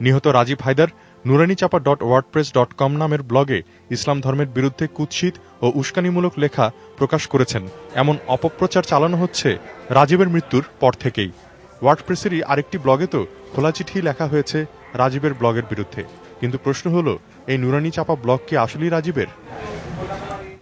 নিহত রাজীব হায়দার নুরানি চাপা dot WordPress dot com নামের ব্লগে ইসলাম ধর্মের বিরুদ্ধে কুৎসিত ও উস্কানিমূলক লেখা প্রকাশ করেছেন। এমন অপপ্রচার চালানো হচ্ছে রাজীবের মৃত্যুর পর থেকেই। ওয়ার্ড প্রেসেরই আরেকটি ব্লগে তো খোলা চিঠি লেখা হয়েছে রাজীবের ব্লগের বিরুদ্ধে। কিন্তু প্রশ্ন হলো, এই নুরানি চাপা ব্লগ কি আসলেই রাজীবের?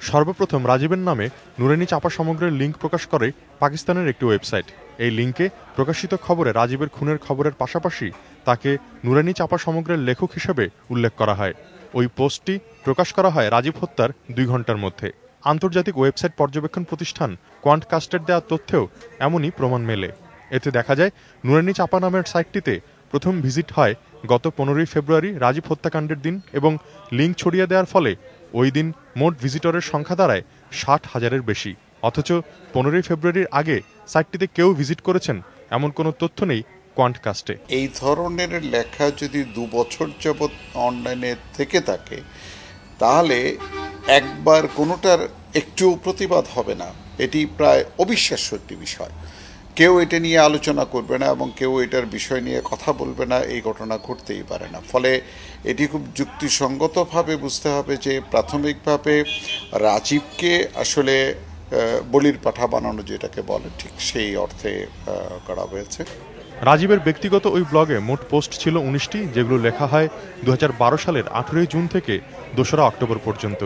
সর্বপ্রথম রাজীবের নামে নুরানি চাপা সমগ্রের লিঙ্ক প্রকাশ করে পাকিস্তানের একটি ওয়েবসাইট। এই লিঙ্কে প্রকাশিত খবরে রাজীবের খুনের খবরের পাশাপাশি তাকে নুরানি চাপা সমগ্রের লেখক হিসেবে উল্লেখ করা হয়। ওই পোস্টটি প্রকাশ করা হয় রাজীব হত্যার দুই ঘণ্টার মধ্যে। আন্তর্জাতিক ওয়েবসাইট পর্যবেক্ষণ প্রতিষ্ঠান কোয়ান্ট কাস্টের দেওয়া তথ্যেও এমনই প্রমাণ মেলে। এতে দেখা যায়, নুরানি চাপা নামের সাইটটিতে প্রথম ভিজিট হয় গত পনেরোই ফেব্রুয়ারি রাজীব হত্যাকাণ্ডের দিন এবং লিঙ্ক ছড়িয়ে দেওয়ার ফলে ওই দিন মোট ভিজিটরের সংখ্যা দাঁড়ায় ষাট হাজারের বেশি। অথচ পনেরোই ফেব্রুয়ারির আগে সাইটটিতে কেউ ভিজিট করেছেন এমন কোনো তথ্য নেই কোয়ান্ট কাস্টে এই ধরনের লেখা যদি দু বছর যাবৎ অনলাইনে থেকে থাকে, তাহলে একবার কোনোটার একটুও প্রতিবাদ হবে না। এটি প্রায় অবিশ্বাস্য একটি বিষয়। কেউ এটা নিয়ে আলোচনা করবে না এবং কেউ এটার বিষয় নিয়ে কথা বলবে না, এই ঘটনা ঘটতেই পারে না। ফলে এটি খুব যুক্তিসঙ্গতভাবে বুঝতে হবে যে প্রাথমিকভাবে রাজীবকে আসলে বলির পাঠা বানানো যেটাকে বলে, ঠিক সেই অর্থে করা হয়েছে। রাজীবের ব্যক্তিগত ওই ব্লগে মোট পোস্ট ছিল উনিশটি, যেগুলো লেখা হয় দু হাজার বারো সালের আঠেরোই জুন থেকে দোসরা অক্টোবর পর্যন্ত।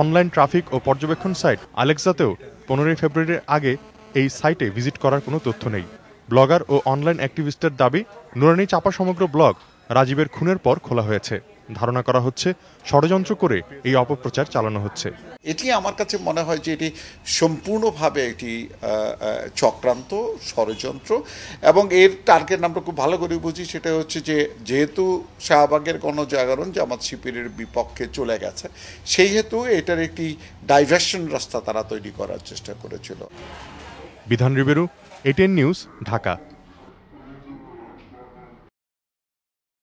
অনলাইন ট্রাফিক ও পর্যবেক্ষণ সাইট আলেক্সাতেও পনেরোই ফেব্রুয়ারির আগে এই সাইটে ভিজিট করার কোনো তথ্য নেই। ব্লগার ও অনলাইন অ্যাক্টিভিস্টের দাবি, নুরানি চাপা সমগ্র ব্লগ রাজীবের খুনের পর খোলা হয়েছে। ধারণা করা হচ্ছে, ষড়যন্ত্র করে এই অপপ্রচার চালানো হচ্ছে। এটি আমার কাছে মনে হয় যে এটি সম্পূর্ণভাবে একটি চক্রান্ত, ষড়যন্ত্র এবং এর টার্গেট আমরা খুব ভালো করে বুঝি, সেটা হচ্ছে যে যেহেতু শাহবাগের গণজাগরণ জামাত শিবিরের বিপক্ষে চলে গেছে, সেই হেতু এটার একটি ডাইভার্সন রাস্তা তারা তৈরি করার চেষ্টা করেছিল। বিধান রিবেরু এটিএন নিউজ ঢাকা।